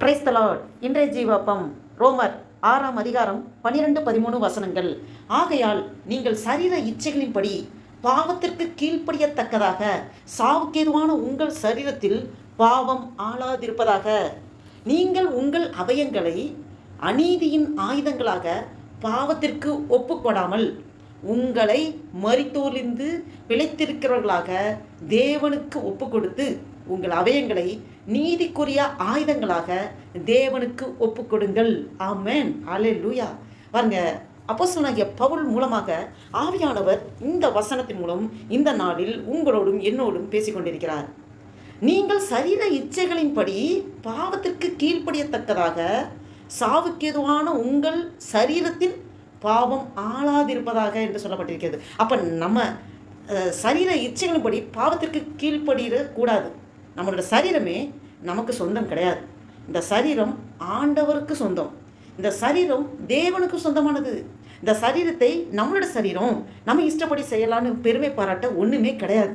Praise the Lord இன்றைய ஜீவப்பம் ரோமர் ஆறாம் அதிகாரம் பனிரெண்டு பதிமூணு வசனங்கள். ஆகையால் நீங்கள் சரீர இச்சைகளின்படி பாவத்திற்கு கீழ்ப்படியத்தக்கதாக சாவுக்கேதுவான உங்கள் சரீரத்தில் பாவம் ஆளாதிருப்பதாக. நீங்கள் உங்கள் அவயங்களை அநீதியின் ஆயுதங்களாக பாவத்திற்கு ஒப்புக்கொடாமல் உங்களை மறித்தோலிந்து பிழைத்திருக்கிறவர்களாக தேவனுக்கு ஒப்பு கொடுத்து உங்கள் அவயங்களை நீதிக்குரிய ஆயுதங்களாக தேவனுக்கு ஒப்பு கொடுங்கள் ஆமேன். அலே லூயா பாருங்க அப்போஸ்தலனாகிய பவுல் மூலமாக ஆவியானவர் இந்த வசனத்தின் மூலம் இந்த நாளில் உங்களோடும் என்னோடும் பேசிக்கொண்டிருக்கிறார். நீங்கள் சரீர இச்சைகளின்படி பாவத்திற்கு கீழ்ப்படியத்தக்கதாக சாவுக்கேதுவான உங்கள் சரீரத்தின் பாவம் ஆளாதிருப்பதாக என்று சொல்லப்பட்டிருக்கிறது. அப்போ நம்ம சரீர இச்சைகளின்படி பாவத்திற்கு கீழ்ப்படிடக்கூடாது நம்மளோட சரீரமே நமக்கு சொந்தம் கிடையாது. இந்த சரீரம் ஆண்டவருக்கு சொந்தம். இந்த சரீரம் தேவனுக்கு சொந்தமானது. இந்த சரீரத்தை நம்மளோட சரீரம் நம்ம இஷ்டப்படி செய்யலான்னு பெருமை பாராட்ட ஒன்றுமே கிடையாது.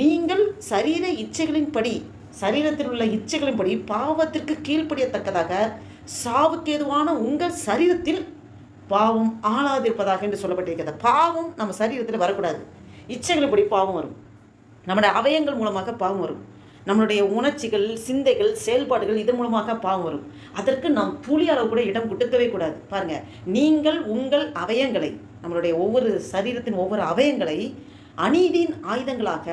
நீங்கள் சரீர இச்சைகளின்படி சரீரத்தில் உள்ள இச்சைகளின்படி பாவத்திற்கு கீழ்ப்படியத்தக்கதாக சாவுக்கேதுவான உங்கள் சரீரத்தில் பாவம் ஆளாதிருப்பதாக என்று சொல்லப்பட்டிருக்கிறது. பாவம் நம்ம சரீரத்தில் வரக்கூடாது. இச்சைகளின்படி பாவம் வரும். நம்முடைய அவயங்கள் மூலமாக பாவம் வரும். நம்மளுடைய உணர்ச்சிகள் சிந்தைகள் செயல்பாடுகள் இதன் மூலமாக பாவம் வரும். அதற்கு நாம் துளி அளவு கூட இடம் கொடுக்கவே கூடாது. பாருங்க நீங்கள் உங்கள் அவயங்களை நம்மளுடைய ஒவ்வொரு சரீரத்தின் ஒவ்வொரு அவயங்களை அநீதியின் ஆயுதங்களாக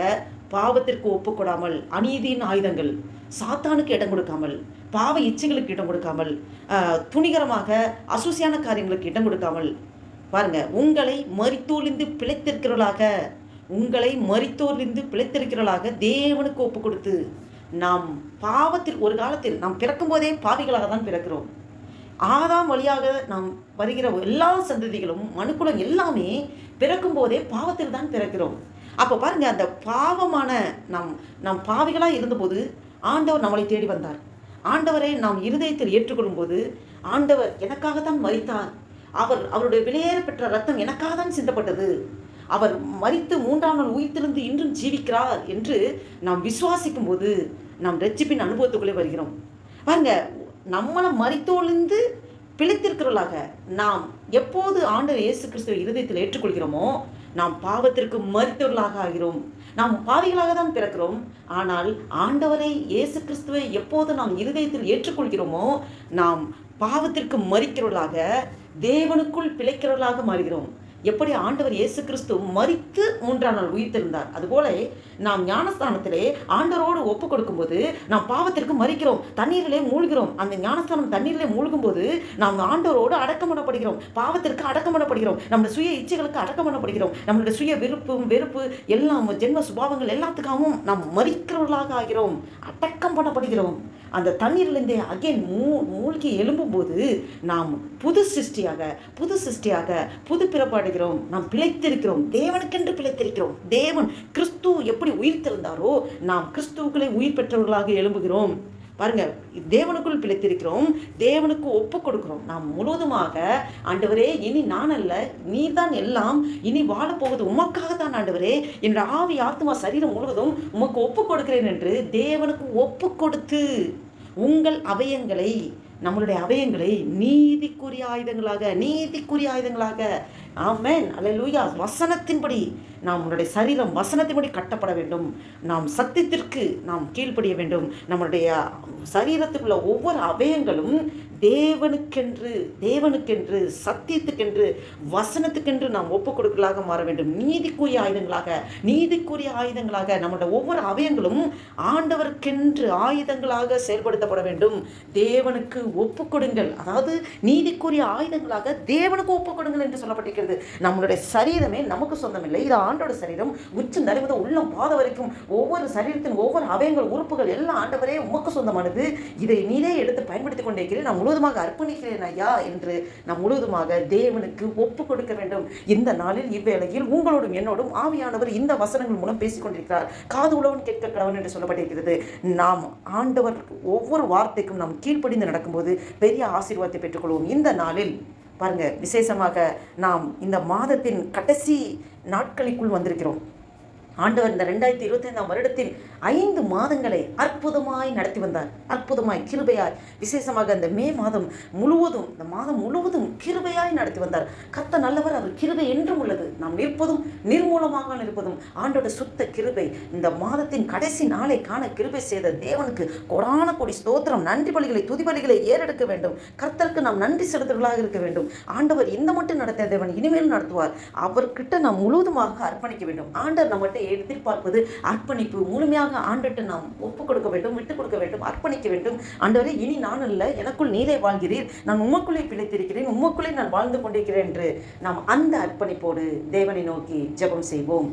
பாவத்திற்கு ஒப்புக்கொடாமல் அநீதியின் ஆயுதங்கள் சாத்தானுக்கு இடம் கொடுக்காமல் பாவ இச்சைகளுக்கு இடம் கொடுக்காமல் துணிகரமாக அசூசியான காரியங்களுக்கு இடம் கொடுக்காமல் பாருங்க உங்களை மறித்தூளிந்து பிழைத்திருக்கிறவர்களாக உங்களை மரித்தோரிலிருந்து பிழைத்திருக்கிறவளாக தேவனுக்கு ஒப்பு கொடுத்து நாம் பாவத்தில் ஒரு காலத்தில் நாம் பிறக்கும்போதே பாவிகளாக தான் பிறக்கிறோம். ஆதாம் வழியாக நாம் வருகிற எல்லா சந்ததிகளும் மனுக்குலம் எல்லாமே பிறக்கும்போதே பாவத்தில் தான் பிறக்கிறோம். அப்போ பாருங்க அந்த பாவமான நாம் நாம் பாவிகளாக இருந்தபோது ஆண்டவர் நம்மளை தேடி வந்தார். ஆண்டவரை நாம் இருதயத்தில் ஏற்றுக்கொள்ளும் போது ஆண்டவர் எனக்காக தான் மறித்தார் அவர் அவருடைய விலையேற பெற்ற ரத்தம் எனக்காக தான் சிந்தப்பட்டது. அவர் மறித்து மூன்றாம் நாள் உயிர்த்திருந்து இன்றும் ஜீவிக்கிறார் என்று நாம் விசுவாசிக்கும் போது நாம் ரட்சிப்பின் அனுபவத்துக்குள்ளே வருகிறோம். பாருங்க நம்மளை மறித்தோலிருந்து பிழைத்திருக்கிறவர்களாக நாம் எப்போது ஆண்டவர் இயேசு கிறிஸ்துவ இருதயத்தில் ஏற்றுக்கொள்கிறோமோ நாம் பாவத்திற்கு மறுத்தவர்களாக ஆகிறோம். நாம் பாவிகளாக தான் பிறக்கிறோம். ஆனால் ஆண்டவரை இயேசு கிறிஸ்துவை எப்போது நாம் இருதயத்தில் ஏற்றுக்கொள்கிறோமோ நாம் பாவத்திற்கு மறிக்கிறவர்களாக தேவனுக்குள் பிழைக்கிறவர்களாக மாறுகிறோம். எப்படி ஆண்டவர் இயேசு கிறிஸ்து மறித்து மூன்றாம் நாள் உயிர்த்திருந்தார் அதுபோல நாம் ஞானஸ்தானத்திலே ஆண்டவரோடு ஒப்பு கொடுக்கும்போது நாம் பாவத்திற்கு மறிக்கிறோம் தண்ணீரிலே மூழ்கிறோம். அந்த ஞானஸ்தானம் தண்ணீரிலே மூழ்கும்போது நாம் ஆண்டவரோடு அடக்கம் பண்ணப்படுகிறோம் பாவத்திற்கு அடக்கம் பண்ணப்படுகிறோம் நம்முடைய சுய இச்சைகளுக்கு அடக்கம் பண்ணப்படுகிறோம் நம்மளுடைய சுய விருப்பு வெறுப்பு எல்லாம் ஜென்ம சுபாவங்கள் எல்லாத்துக்காகவும் நாம் மறிக்கிறவர்களாக ஆகிறோம். அடக்கம் பண்ணப்படுகிறோம். அந்த தண்ணீர்லேருந்தே அகைன் மூ மூழ்கி எழும்பும்போது நாம் புது சிருஷ்டியாக புது சிருஷ்டியாக புது பிறப்பாடுகிறோம். நாம் பிழைத்திருக்கிறோம். தேவனுக்கென்று பிழைத்திருக்கிறோம். தேவன் கிறிஸ்து எப்படி உயிர்த்தெழுந்தாரோ நாம் கிறிஸ்துவுக்களை உயிர் பெற்றவர்களாக எழும்புகிறோம். பாருங்க தேவனுக்குள் பிழைத்திருக்கிறோம் தேவனுக்கு ஒப்பு கொடுக்கிறோம். நாம் முழுவதுமாக ஆண்டவரே இனி நான் அல்ல நீர்தான் எல்லாம் இனி வாழப்போவது உமக்காக தான் ஆண்டவரே. என்ற ஆவி ஆத்மா சரீரம் முழுவதும் உமக்கு ஒப்பு கொடுக்கிறேன் என்று தேவனுக்கு ஒப்பு கொடுத்து உங்கள் அவயங்களை நம்மளுடைய அவயங்களை நீதிக்குரிய ஆயுதங்களாக நீதிக்குரிய ஆயுதங்களாக. ஆமேன். அல்ல லூயா வசனத்தின்படி நாம் உங்களுடைய சரீரம் வசனத்தின்படி கட்டப்பட வேண்டும். நாம் சத்தியத்திற்கு நாம் கீழ்ப்படிய வேண்டும். நம்மளுடைய சரீரத்துக்குள்ள ஒவ்வொரு அவயங்களும் தேவனுக்கென்று தேவனுக்கென்று சத்தியத்துக்கென்று வசனத்துக்கென்று நாம் ஒப்பு கொடுக்கலாக மாற வேண்டும். நீதிக்குரிய ஆயுதங்களாக நீதிக்குரிய ஆயுதங்களாக நம்மளுடைய ஒவ்வொரு அவயங்களும் ஆண்டவருக்கென்று ஆயுதங்களாக செயல்படுத்தப்பட வேண்டும். தேவனுக்கு ஒப்பு கொடுங்கள் அதாவது நீதிக்குரிய ஆயுதங்களாக தேவனுக்கு ஒப்பு கொடுங்கள் என்று சொல்லப்பட்டிருக்கிறது. நம்மளுடைய சரீரமே நமக்கு சொந்தமில்லை. இது ஆண்டோட சரீரம் உச்சம் நடுவது உள்ளம் பாத வரைக்கும் ஒவ்வொரு சரீரத்தின் ஒவ்வொரு அவயங்கள் உறுப்புகள் எல்லாம் ஆண்டவரே உமக்கு சொந்தமானது. இதை நீரே எடுத்து பயன்படுத்திக் கொண்டிருக்கிறேன் நான் முழுவதுமாக அர்ப்பணிக்கிறேன் ஐயா என்று நாம் முழுவதுமாக தேவனுக்கு ஒப்பு கொடுக்க வேண்டும். இந்த நாளில் இவ்வேளையில் உங்களோடும் என்னோடும் ஆவியானவர் இந்த வசனங்கள் மூலம் பேசிக்கொண்டிருக்கிறார் காது உழவன் கேட்க கடவன் என்று சொல்லப்பட்டிருக்கிறது. நாம் ஆண்டவர் ஒவ்வொரு வார்த்தைக்கும் நாம் கீழ்ப்படிந்து நடக்கும்போது பெரிய ஆசீர்வாதத்தை பெற்றுக்கொள்வோம். இந்த நாளில் பாருங்க விசேஷமாக நாம் இந்த மாதத்தின் கடைசி நாட்களுக்குள் வந்திருக்கிறோம். ஆண்டவர் இந்த ரெண்டாயிரத்தி இருபத்தைந்தாம் வருடத்தில் ஐந்து மாதங்களை அற்புதமாய் நடத்தி வந்தார். அற்புதமாய் கிருபையாய். விசேஷமாக இந்த மே மாதம் முழுவதும் இந்த மாதம் முழுவதும் கிருபையாய் நடத்தி வந்தார். கத்த நல்லவர் அவர் கிருபை என்றும் உள்ளது. நாம் நிற்பதும் நிர்மூலமாக நிற்பதும் ஆண்டோட சுத்த கிருபை. இந்த மாதத்தின் கடைசி நாளை காண கிருபை செய்த தேவனுக்கு கொடான கொடி ஸ்தோத்திரம். நன்றி பலிகளை துதிபலிகளை ஏறெடுக்க வேண்டும். கர்த்தருக்கு நாம் நன்றி செலுத்துவர்களாக இருக்க வேண்டும். ஆண்டவர் இந்த மட்டும் நடத்திய தேவன் இனிமேல் நடத்துவார். அவர்கிட்ட நாம் முழுவதுமாக அர்ப்பணிக்க வேண்டும். ஆண்டவர் நம்மகிட்ட எதிர்பார்ப்பது அர்ப்பணிப்பு. முழுமையாக ஆண்டுட்டு நாம் ஒப்பு கொடுக்க வேண்டும் விட்டுக் கொடுக்க வேண்டும் அர்ப்பணிக்க வேண்டும். ஆண்டவரே இனி நான் இல்லை எனக்குள் நீரே வாழ்கிறீர். நான் உமக்குள்ளே பிழைத்திருக்கிறேன். உமக்குள்ளே நான் வாழ்ந்து கொண்டிருக்கிறேன் என்று நாம் அந்த அர்ப்பணிப்போடு தேவனை நோக்கி ஜெபம் செய்வோம்.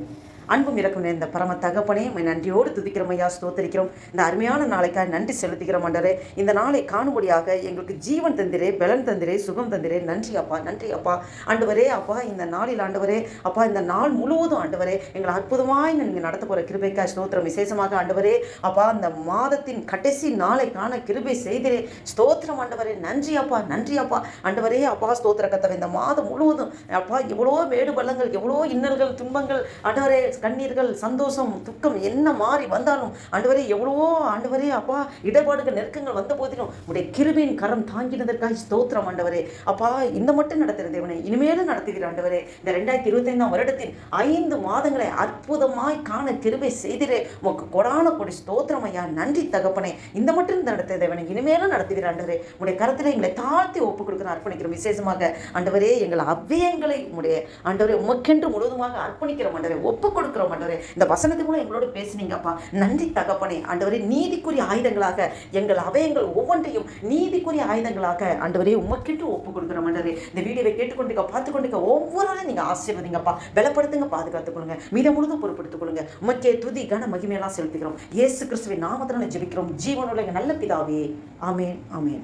அன்பும் இறக்கும் நிறைந்த பரம தகப்பனே நன்றியோடு துதிக்கிறோம் ஐயா ஸ்தோத்தரிக்கிறோம். இந்த அருமையான நாளைக்காக நன்றி செலுத்துகிறோம் ஆண்டவரே இந்த நாளை காணும்படியாக எங்களுக்கு ஜீவன் தந்திரே பலன் தந்திரே சுகம் தந்திரே. நன்றி அப்பா நன்றி அப்பா. ஆண்டவரே அப்பா இந்த நாளில் ஆண்டவரே அப்பா இந்த நாள் முழுவதும் ஆண்டவரே எங்களை அற்புதமாய் நீங்கள் நடத்த போகிற கிருபைக்கா ஸ்தோத்திரம். விசேஷமாக ஆண்டவரே அப்பா இந்த மாதத்தின் கடைசி நாளை காண கிருபை செய்திரே. ஸ்தோத்திரம் ஆண்டவரே. நன்றி அப்பா நன்றி அப்பா. ஆண்டவரே அப்பா ஸ்தோத்திர கத்தவை இந்த மாதம் முழுவதும் அப்பா எவ்வளோ மேடு பள்ளங்கள் எவ்வளோ இன்னல்கள் துன்பங்கள் ஆண்டவரே கண்ணீர்கள் சந்தோஷம் துக்கம் என்ன மாறி வந்தாலும் ஆண்டவரே எவ்வளவோ ஆண்டவரே அப்பா இடர்பாடுகள் நெருக்கங்கள் வந்த போதிலும் உடைய கிருபையின் கரம் தாங்கினதற்காக ஸ்தோத்திரம் ஆண்டவரே. அப்பா இந்த மட்டும் நடத்துகிற தேவனே இனிமேலும் நடத்துகிற ஆண்டவரே. இந்த ரெண்டாயிரத்தி இருபத்தைந்தாம் வருடத்தில் ஐந்து மாதங்களை அற்புதமாய் காண கிருபை செய்திரே. உமக்கு கொடான கொடி ஸ்தோத்திரம் ஐயா. நன்றி தகப்பனே. இந்த மட்டும் நடத்துகிற தேவனை இனிமேலும் நடத்துகிற ஆண்டவரே. உடைய கரத்தில் எங்களை தாழ்த்தி ஒப்பு கொடுக்குற அர்ப்பணிக்கிறோம். விசேஷமாக ஆண்டவரே எங்கள் அவ்வியங்களை உடைய ஆண்டவரே உமக்கென்று முழுவதுமாக அர்ப்பணிக்கிறோம் ஆண்டவரே. ஒப்பு கொடுக்குறோம் ஆண்டவரே. இந்த வசனத்தை மூலம் எங்களோட பேசுனீங்கப்பா. நன்றி தகப்பனே ஆண்டவரே. நீதிக்குரிய ஆயுதங்களாக எங்கள் அவயங்கள் ஒவ்வொன்றையும் நீதிக்குரிய ஆயுதங்களாக ஆண்டவரே உமக்கென்று ஒப்பு கொடுக்குறோம் ஆண்டவரே. இந்த வீடியோவை கேட்டுக்கொண்டிருக்க பார்த்து கொண்டிருக்க ஒவ்வொருவரையும் நீங்கள் ஆசீர்வதிங்கப்பா. பலப்படுத்துங்க பாதுகாத்துக் கொள்ளுங்க. மீத முழுதும் பொறுப்படுத்திக் கொள்ளுங்க. உமக்கே துதி கன மகிமையெல்லாம் செலுத்துகிறோம். இயேசு கிறிஸ்துவின் நாமத்தினால ஜெபிக்கிறோம். ஜீவனுடைய நல்ல பிதாவே. ஆமேன் ஆமேன்.